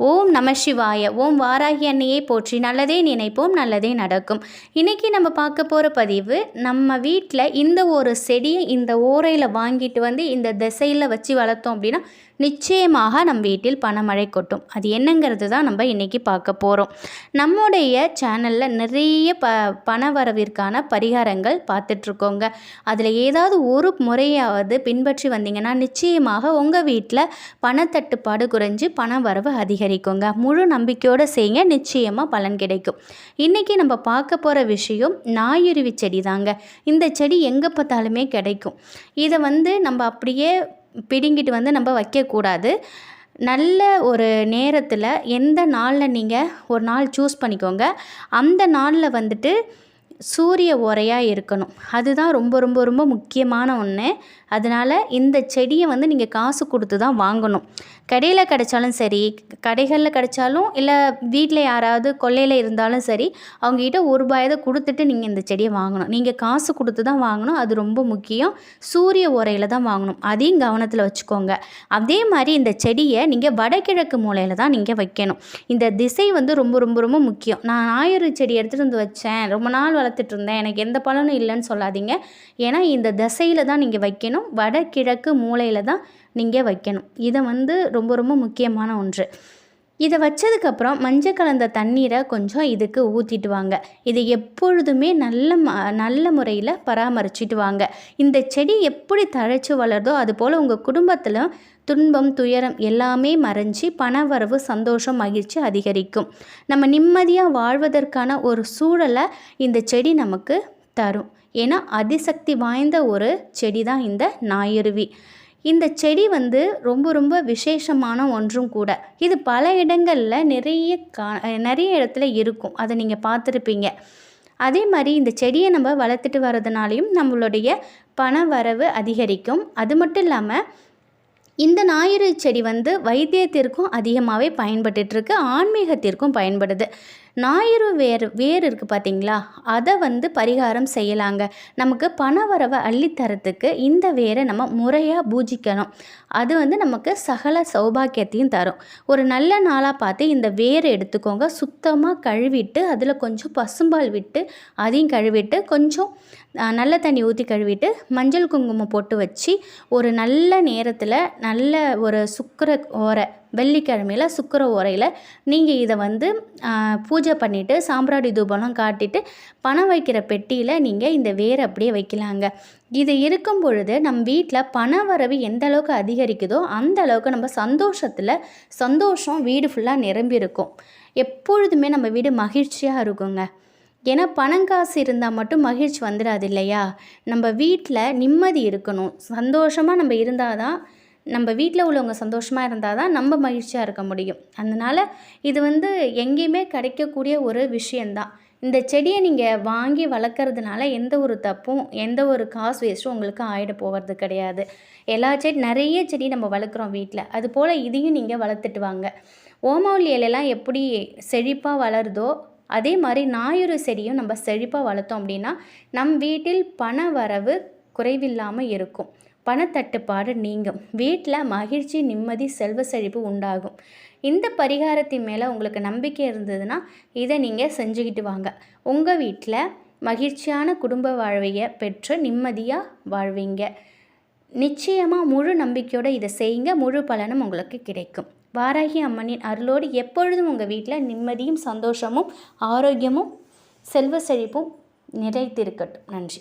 ஓம் நம சிவாய. ஓம் வாராகி அன்னையை போற்றி. நல்லதே நினைப்போம் நல்லதே நடக்கும். இன்றைக்கி நம்ம பார்க்க போகிற பதிவு நம்ம வீட்டில் இந்த ஒரு செடியை இந்த ஓரையில் வாங்கிட்டு வந்து இந்த திசையில் வச்சு வளர்த்தோம் அப்படின்னா நிச்சயமாக நம் வீட்டில் பணமழை கொட்டும். அது என்னங்கிறது தான் நம்ம இன்றைக்கி பார்க்க போகிறோம் நம்முடைய சேனலில் நிறைய ப பண வரவிற்கான பரிகாரங்கள் பார்த்துட்ருக்கோங்க. அதில் ஏதாவது ஒரு முறையாவது பின்பற்றி வந்தீங்கன்னா நிச்சயமாக உங்கள் வீட்டில் பணத்தட்டுப்பாடு குறைஞ்சு பண வரவு அதிகரிக்குங்க முழு நம்பிக்கையோடு செய்யுங்க. நிச்சயமாக பலன் கிடைக்கும். இன்றைக்கி நம்ம பார்க்க போகிற விஷயம் நாயுருவி செடி தாங்க. இந்த செடி எங்கே பார்த்தாலுமே கிடைக்கும். இதை வந்து நம்ம அப்படியே பிடுங்கிட்டு வந்து நம்ம வைக்கக்கூடாது நல்ல ஒரு நேரத்தில் எந்த நாளில் நீங்கள் ஒரு நாள் சூஸ் பண்ணிக்கோங்க. அந்த நாளில் வந்துட்டு சூரிய உரையாக இருக்கணும். அதுதான் ரொம்ப ரொம்ப ரொம்ப முக்கியமான ஒன்று அதனால் இந்த செடியை வந்து நீங்கள் காசு கொடுத்து தான் வாங்கணும். கடையில் கிடைச்சாலும் சரி கடைகளில் கிடைச்சாலும் இல்லை வீட்டில் யாராவது கொல்லையில் இருந்தாலும் சரி அவங்ககிட்ட ஒரு ரூபாயதை கொடுத்துட்டு நீங்கள் இந்த செடியை வாங்கணும். நீங்கள் காசு கொடுத்து தான் வாங்கணும். அது ரொம்ப முக்கியம். சூரிய உரையில் தான் வாங்கணும். அதையும் கவனத்தில் வச்சுக்கோங்க. அதே மாதிரி இந்த செடியை நீங்கள் வடகிழக்கு மூலையில் தான் நீங்கள் வைக்கணும். இந்த திசை வந்து ரொம்ப ரொம்ப ரொம்ப முக்கியம். நான் ஞாயிறு செடி எடுத்துகிட்டு வந்து வச்சேன். ரொம்ப நாள் வளர்த்துட்டு இருந்தேன் எனக்கு எந்த பலனும் இல்லைன்னு சொல்லாதீங்க. ஏன்னா இந்த திசையில் தான் நீங்கள் வைக்கணும். வடகிழக்கு மூலையில் தான் நீங்கள் வைக்கணும். இதை வந்து ரொம்ப ரொம்ப முக்கியமான ஒன்று. இதை வச்சதுக்கப்புறம் மஞ்சள் கலந்த தண்ணீரை கொஞ்சம் இதுக்கு ஊற்றிட்டு வாங்க. இதை எப்பொழுதுமே நல்ல ம நல்ல முறையில் பராமரிச்சுட்டு வாங்க. இந்த செடி எப்படி தழைச்சி வளருதோ அது போல் உங்கள் குடும்பத்தில் துன்பம் துயரம் எல்லாமே மறைஞ்சி பணவரவு சந்தோஷம் மகிழ்ச்சி அதிகரிக்கும். நம்ம நிம்மதியாக வாழ்வதற்கான ஒரு சூழலை இந்த செடி நமக்கு தரும். ஏன்னா அதிசக்தி வாய்ந்த ஒரு செடி தான் இந்த நாயுருவி. இந்த செடி வந்து ரொம்ப ரொம்ப விசேஷமான ஒன்றும் கூட. இது பல இடங்களில் நிறைய கா நிறைய இடத்துல இருக்கும். அதை நீங்கள் பார்த்துருப்பீங்க. அதே மாதிரி இந்த செடியை நம்ம வளர்த்துட்டு வர்றதுனாலையும் நம்மளுடைய பண வரவு அதிகரிக்கும். அது மட்டும் இல்லாமல் இந்த ஞாயிறு செடி வந்து வைத்தியத்திற்கும் அதிகமாகவே பயன்பட்டுருக்கு ஆன்மீகத்திற்கும் பயன்படுது. ஞாயிறு வேர் வேர் இருக்குது பார்த்தீங்களா அதை வந்து பரிகாரம் செய்யலாங்க. நமக்கு பண வரவை அள்ளித்தரத்துக்கு இந்த வேரை நம்ம முறையாக பூஜிக்கணும். அது வந்து நமக்கு சகல சௌபாக்கியத்தையும் தரும். ஒரு நல்ல நாளாக பார்த்து இந்த வேரை எடுத்துக்கோங்க. சுத்தமாக கழுவிட்டு அதில் கொஞ்சம் பசும்பால் விட்டு அதையும் கழுவிட்டு கொஞ்சம் நல்ல தண்ணி ஊற்றி கழுவிட்டு மஞ்சள் குங்குமம் போட்டு வச்சு ஒரு நல்ல நேரத்தில் நல்ல ஒரு சுக்கர ஓரை வெள்ளிக்கிழமையில் சுக்கர உரையில் நீங்கள் இதை வந்து பூஜை பூஜை பண்ணிவிட்டு சாம்பிராணி தூபம்லாம் காட்டிட்டு பணம் வைக்கிற பெட்டியில் நீங்கள் இந்த வேர் அப்படியே வைக்கலாங்க. இது இருக்கும் பொழுது நம் வீட்டில் பண வரவு எந்த அளவுக்கு அதிகரிக்குதோ அந்த அளவுக்கு நம்ம சந்தோஷத்தில் சந்தோஷம் வீடு ஃபுல்லாக நிரம்பி இருக்கும் எப்பொழுதுமே நம்ம வீடு மகிழ்ச்சியாக இருக்குங்க. ஏன்னா பணம் காசு இருந்தால் மட்டும் மகிழ்ச்சி வந்துடாது இல்லையா? நம்ம வீட்டில் நிம்மதி இருக்கணும். சந்தோஷமாக நம்ம இருந்தால் தான் நம்ம வீட்டில் உள்ளவங்க சந்தோஷமாக இருந்தால் தான் நம்ம மகிழ்ச்சியாக இருக்க முடியும். அதனால் இது வந்து எங்கேயுமே கிடைக்கக்கூடிய ஒரு விஷயந்தான். இந்த செடியை நீங்கள் வாங்கி வளர்க்குறதுனால எந்த ஒரு தப்பும் எந்த ஒரு காசு வேஸ்ட்டும் உங்களுக்கு ஆகிட போகிறது கிடையாது. எல்லா செடி நிறைய செடி நம்ம வளர்க்குறோம் வீட்டில். அது போல் இதையும் நீங்கள் வளர்த்துட்டு வாங்க. ஓமவல்லி இலையெல்லாம் எப்படி செழிப்பாக வளருதோ அதே மாதிரி ஞாயிறு செடியும் நம்ம செழிப்பாக வளர்த்தோம் அப்படின்னா நம் வீட்டில் பண வரவு குறைவில்லாமல் இருக்கும். பணத்தட்டுப்பாடு நீங்கும். வீட்டில் மகிழ்ச்சி நிம்மதி செல்வ செழிப்பு உண்டாகும். இந்த பரிகாரத்தின் மேலே உங்களுக்கு நம்பிக்கை இருந்ததுன்னா இதை நீங்கள் செஞ்சுக்கிட்டு வாங்க. உங்கள் வீட்டில் மகிழ்ச்சியான குடும்ப வாழ்வையை பெற்று நிம்மதியாக வாழ்வீங்க. நிச்சயமாக முழு நம்பிக்கையோடு இதை செய்யுங்க. முழு பலனும் உங்களுக்கு கிடைக்கும். வாராகி அம்மனின் அருளோடு எப்பொழுதும் உங்கள் வீட்டில் நிம்மதியும் சந்தோஷமும் ஆரோக்கியமும் செல்வ செழிப்பும் நிறைத்திருக்கட்டும் நன்றி.